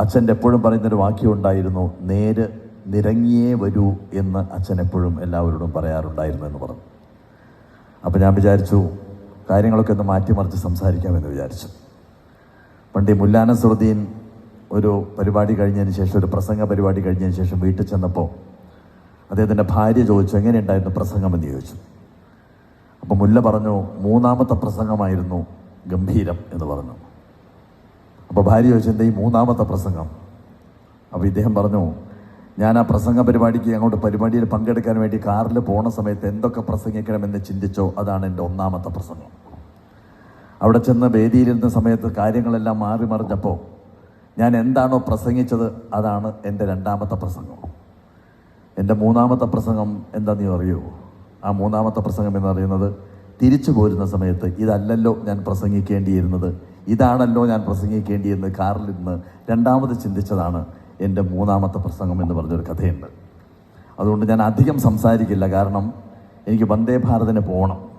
അച്ഛന്റെ എപ്പോഴും പറയുന്നൊരു വാക്യം ഉണ്ടായിരുന്നു നേര് നിരങ്ങിയേ വരൂ എന്ന് അച്ഛൻ എപ്പോഴും എല്ലാവരോടും പറയാറുണ്ടായിരുന്നു എന്ന് പറഞ്ഞു. അപ്പോൾ ഞാൻ വിചാരിച്ചു കാര്യങ്ങളൊക്കെ ഒന്ന് മാറ്റിമറിച്ച് സംസാരിക്കാമെന്ന് വിചാരിച്ചു. പണ്ടി മുല്ലാന സുറുദ്ദീൻ ഒരു പരിപാടി കഴിഞ്ഞതിന് ശേഷം ഒരു പ്രസംഗ പരിപാടി കഴിഞ്ഞതിന് ശേഷം വീട്ടിൽ ചെന്നപ്പോൾ അദ്ദേഹത്തിന്റെ ഭാര്യ ചോദിച്ചു എങ്ങനെയുണ്ടായിരുന്നു പ്രസംഗം? എന്ന് ചോദിച്ചു. അപ്പോൾ മുല്ല പറഞ്ഞു മൂന്നാമത്തെ പ്രസംഗമായിരുന്നു ഗംഭീരം എന്ന് പറഞ്ഞു. അപ്പോൾ ഭാര്യ ചോദിച്ചു ഈ മൂന്നാമത്തെ പ്രസംഗം? അപ്പോൾ ഇദ്ദേഹം പറഞ്ഞു ഞാൻ ആ പ്രസംഗ പരിപാടിക്ക് അങ്ങോട്ട് പരിപാടിയിൽ പങ്കെടുക്കാൻ വേണ്ടി കാറിൽ പോണ സമയത്ത് എന്തൊക്കെ പ്രസംഗിക്കണമെന്ന് ചിന്തിച്ചോ? അതാണ് എന്റെ ഒന്നാമത്തെ പ്രസംഗം. അവിടെ ചെന്ന് വേദിയിലിരുന്ന സമയത്ത് കാര്യങ്ങളെല്ലാം മാറി മറിഞ്ഞപ്പോൾ ഞാൻ എന്താണോ പ്രസംഗിച്ചത് അതാണ് എന്റെ രണ്ടാമത്തെ പ്രസംഗം. എന്റെ മൂന്നാമത്തെ പ്രസംഗം എന്താണെന്ന് അറിയോ? ആ മൂന്നാമത്തെ പ്രസംഗം എന്ന് പറയുന്നത് തിരിച്ചു പോരുന്ന സമയത്ത് ഇതല്ലല്ലോ ഞാൻ പ്രസംഗിക്കേണ്ടിയിരുന്നത്. ഇതാണല്ലോ ഞാൻ പ്രസംഗിക്കേണ്ടിയിരുന്നത് കാറിലിരുന്ന് രണ്ടാമത് ചിന്തിച്ചതാണ് എന്റെ മൂന്നാമത്തെ പ്രസംഗം എന്ന് പറഞ്ഞൊരു കഥയുണ്ട്. അതുകൊണ്ട് ഞാൻ അധികം സംസാരിക്കില്ല. കാരണം എനിക്ക് വന്ദേ ഭാരതിന് പോകണം